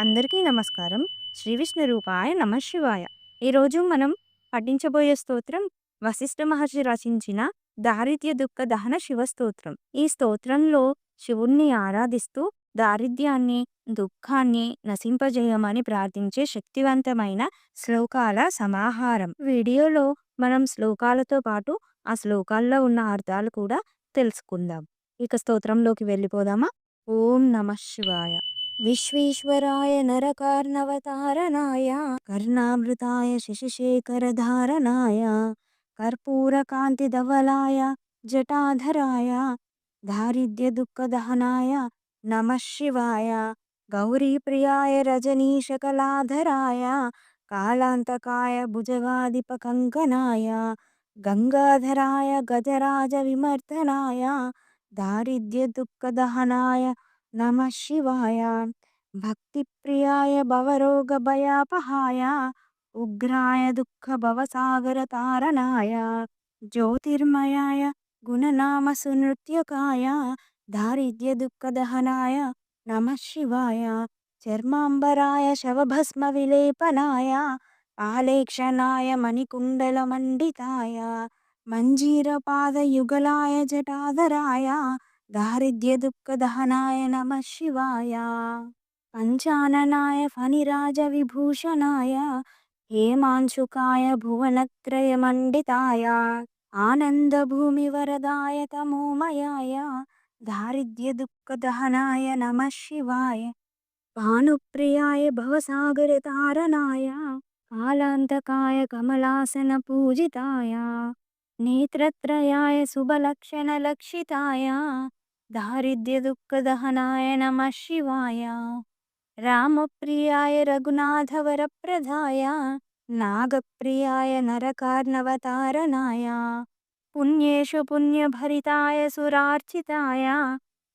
అందరికీ నమస్కారం. శ్రీ విష్ణు రూపాయ నమ శివాయ. ఈరోజు మనం పఠించబోయే స్తోత్రం వశిష్ఠ మహర్షి రచించిన దారిద్ర్య దుఃఖ దహన శివ స్తోత్రం. ఈ స్తోత్రంలో శివుణ్ణి ఆరాధిస్తూ దారిద్ర్యాన్ని, దుఃఖాన్ని నశింపజేయమని ప్రార్థించే శక్తివంతమైన శ్లోకాల సమాహారం. వీడియోలో మనం శ్లోకాలతో పాటు ఆ శ్లోకాల్లో ఉన్న అర్థాలు కూడా తెలుసుకుందాం. ఇక స్తోత్రంలోకి వెళ్ళిపోదామా? ఓం నమ శివాయ. विश्वेश्वराय नरकर्णवतारणाय कर्णामृताय शिशिशेखरधारणाय कर्पूरकान्तिधवलाय जटाधराय दारिद्र्यदुःखदहनाय नमः शिवाय, गौरीप्रियाय रजनीशकलाधराय, कालान्तकाय भुजगाधिपकङ्कनाय गङ्गाधराय गजराजविमर्दनाय दारिद्र्यदुःखदहनाय నమ శివాయ. భక్తిప్రియాయ భవరోగభయాపహాయ. ఉగ్రాయ దుఃఖభవసాగరతారణాయ. జ్యోతిర్మయాయ గుణనామసునృత్యకాయ దారిద్ర్యదుఃఖదహనాయ నమ శివాయ. చర్మాంబరాయ శవభస్మ శవభస్మవిలేపనాయ. పాలేక్షణాయ మణికుండలమండితాయ. మంజీరపాదయుగలాయ జటాధరాయ தாரித்ய துக்க தகனாய நம சிவாயா பஞ்சானனாய ஃபனிராஜ விபூஷணாய ஹேமான்சுகாய புவனத்ரய மண்டிதாய ஆனந்தபூமி வரதாய தமோமயாய தாரித்ய துக்க தகனாய நம சிவாய பானுப்பிரியாய பவசாகர தாரணாய कालान्तकाय कमलासनपूजिताय। नेत्रत्रयाय सुबलक्षणलक्षिताय। నమః శివాయ. రామప్రియాయ రఘునాథవరప్రదాయ నాగప్రియాయ నరకార్ణవతారణాయ పుణ్యేషు పుణ్యభరితాయ సురార్చితాయ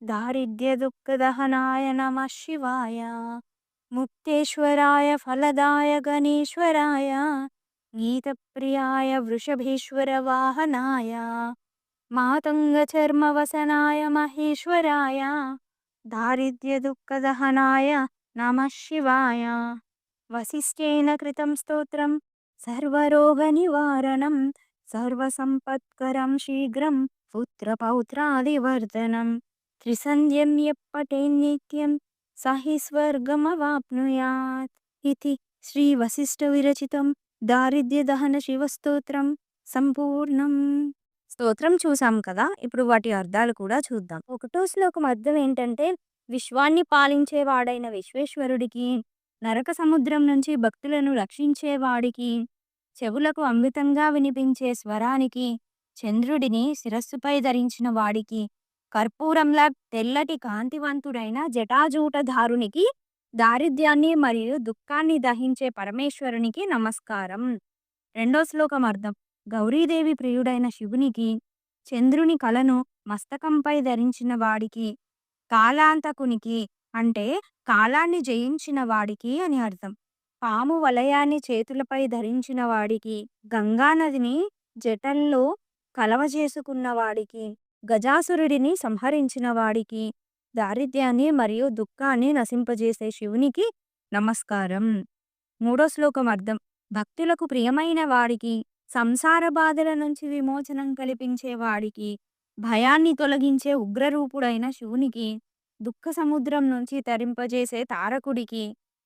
దారిద్ర్యదుఃఖదహనాయ నమః శివాయ ముక్తేశ్వరాయ ఫలదాయ గణేశ్వరాయ గీతప్రియాయ వృషభేశ్వరవాహనాయ మాతంగచర్మవసనాయ మహేశ్వరాయ దారిద్ర్యదుఃఖదహనాయ నమః శివాయ వశిష్ఠేన కృతం స్తోత్రం సర్వరోగనివారణం సర్వసంపత్కరం శీఘ్రం పుత్రపౌత్రాదివర్ధనం త్రిసంధ్యం యప్పటేన్నిత్యం సహి స్వర్గమవాప్నుయాత్ ఇది శ్రీ వశిష్ఠ విరచితం దారిద్ర్యదహన శివస్తోత్రం సంపూర్ణం స్తోత్రం చూసాం కదా! ఇప్పుడు వాటి అర్థాలు కూడా చూద్దాం. ఒకటో శ్లోకం అర్థం ఏంటంటే విశ్వాన్ని పాలించేవాడైన విశ్వేశ్వరుడికి నరక సముద్రం నుంచి భక్తులను రక్షించేవాడికి చెవులకు అమృతంగా వినిపించే స్వరానికి చంద్రుడిని శిరస్సుపై ధరించిన వాడికి కర్పూరంలా తెల్లటి కాంతివంతుడైన జటాజూటధారునికి దారిద్ర్యాన్ని మరియు దుఃఖాన్ని దహించే పరమేశ్వరునికి నమస్కారం. రెండో శ్లోకం అర్థం. గౌరీదేవి ప్రియుడైన శివునికి చంద్రుని కలను మస్తకంపై ధరించిన వాడికి కాలాంతకునికి అంటే కాలాన్ని జయించిన వాడికి అని అర్థం. పాము వలయాన్ని చేతులపై ధరించిన వాడికి గంగానదిని జటల్లో కలవజేసుకున్న వాడికి గజాసురుడిని సంహరించిన వాడికి దారిద్ర్యాన్ని మరియు దుఃఖాన్ని నశింపజేసే శివునికి నమస్కారం. మూడో శ్లోకం అర్థం. భక్తులకు ప్రియమైన వాడికి సంసార బాధల నుంచి విమోచనం కల్పించేవాడికి భయాన్ని తొలగించే ఉగ్రరూపుడైన శివునికి దుఃఖ సముద్రం నుంచి తరింపజేసే తారకుడికి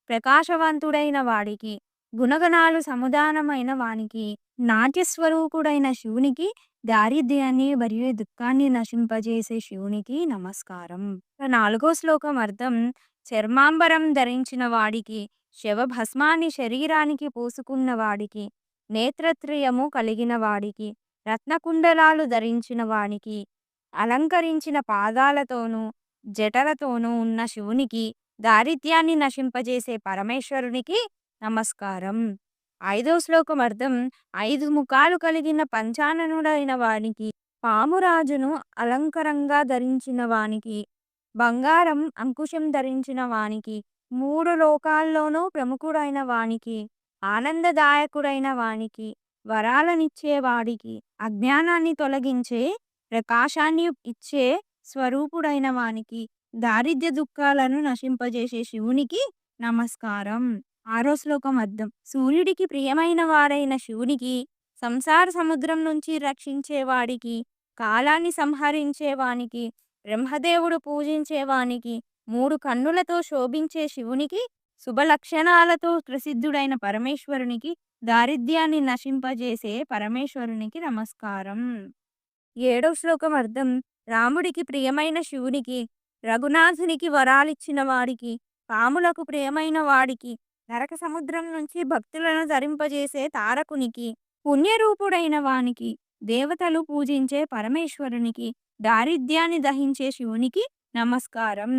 ప్రకాశవంతుడైన వాడికి గుణగణాలు సముదానమైన వానికి నాట్యస్వరూపుడైన శివునికి దారిద్ర్యాన్ని మరియు దుఃఖాన్ని నశింపజేసే శివునికి నమస్కారం. నాలుగో శ్లోకం అర్థం చర్మాంబరం ధరించిన వాడికి శవభస్మాన్ని శరీరానికి పూసుకున్న వాడికి నేత్రత్రయము కలిగిన వాడికి రత్నకుండలాలు ధరించిన వానికి అలంకరించిన పాదాలతోనూ జటలతోనూ ఉన్న శివునికి దారిద్ర్యాన్ని నశింపజేసే పరమేశ్వరునికి నమస్కారం. ఐదో శ్లోకం అర్థం ఐదు ముఖాలు కలిగిన పంచాననుడైన వానికి పామురాజును అలంకరంగా ధరించిన వానికి బంగారం అంకుశం ధరించిన వానికి మూడు లోకాల్లోనూ ప్రముఖుడైన వానికి ఆనందదాయకుడైన వానికి వరాలనిచ్చేవాడికి అజ్ఞానాన్ని తొలగించే ప్రకాశాన్ని ఇచ్చే స్వరూపుడైన వానికి దారిద్ర్య దుఃఖాలను నశింపజేసే శివునికి నమస్కారం. ఆరో శ్లోకం అర్థం. సూర్యుడికి ప్రియమైన వారైన శివునికి సంసార సముద్రం నుంచి రక్షించేవాడికి కాలాన్ని సంహరించేవానికి బ్రహ్మదేవుడు పూజించేవానికి మూడు కన్నులతో శోభించే శివునికి శుభలక్షణాలతో ప్రసిద్ధుడైన పరమేశ్వరునికి దారిద్ర్యాన్ని నశింపజేసే పరమేశ్వరునికి నమస్కారం. ఏడవ శ్లోకం అర్థం రాముడికి ప్రియమైన శివునికి రఘునాథునికి వరాలిచ్చిన వాడికి పాములకు ప్రియమైన వాడికి నరక సముద్రం నుంచి భక్తులను ధరింపజేసే తారకునికి పుణ్యరూపుడైన వానికి దేవతలు పూజించే పరమేశ్వరునికి దారిద్ర్యాన్ని దహించే శివునికి నమస్కారం.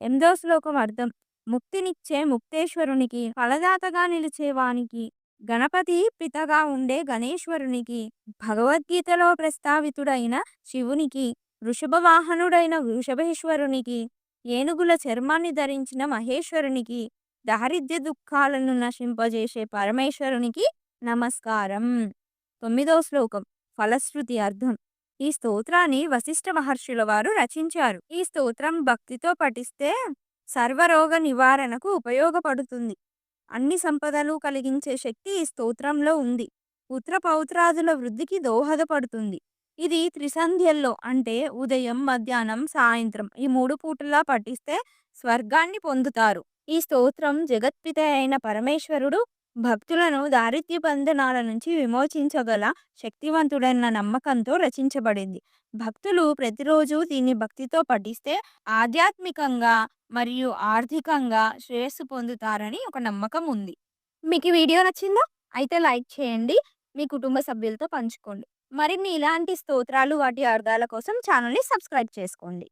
ఎనిమిదో శ్లోకం అర్థం ముక్తినిచ్చే ముక్తేశ్వరునికి ఫలదాతగా నిలిచేవానికి గణపతి పితగా ఉండే గణేశ్వరునికి భగవద్గీతలో ప్రస్తావితుడైన శివునికి వృషభ వాహనుడైన వృషభేశ్వరునికి ఏనుగుల చర్మాన్ని ధరించిన మహేశ్వరునికి దారిద్ర్య దుఃఖాలను నశింపజేసే పరమేశ్వరునికి నమస్కారం. తొమ్మిదో శ్లోకం ఫలశ్రుతి అర్థం. ఈ స్తోత్రాన్ని వశిష్ఠ మహర్షుల వారు రచించారు. ఈ స్తోత్రం భక్తితో పఠిస్తే సర్వరోగ నివారణకు ఉపయోగపడుతుంది. అన్ని సంపదలు కలిగించే శక్తి ఈ స్తోత్రంలో ఉంది. పుత్ర పౌత్రాదుల వృద్ధికి దోహదపడుతుంది. ఇది త్రిసంధ్యల్లో అంటే ఉదయం మధ్యాహ్నం సాయంత్రం ఈ మూడు పూటలా పఠిస్తే స్వర్గాన్ని పొందుతారు. ఈ స్తోత్రం జగత్పిత అయిన పరమేశ్వరుడు భక్తులను దారిద్ర్య బంధనాల నుంచి విమోచించగల శక్తివంతుడైన నమ్మకంతో రచించబడింది. భక్తులు ప్రతిరోజు దీన్ని భక్తితో పఠిస్తే ఆధ్యాత్మికంగా మరియు ఆర్థికంగా శ్రేయస్సు పొందుతారని ఒక నమ్మకం ఉంది. మీకు ఈ వీడియో నచ్చిందా? అయితే లైక్ చేయండి. మీ కుటుంబ సభ్యులతో పంచుకోండి. మరిన్ని ఇలాంటి స్తోత్రాలు వాటి అర్థాల కోసం ఛానల్ని సబ్స్క్రైబ్ చేసుకోండి.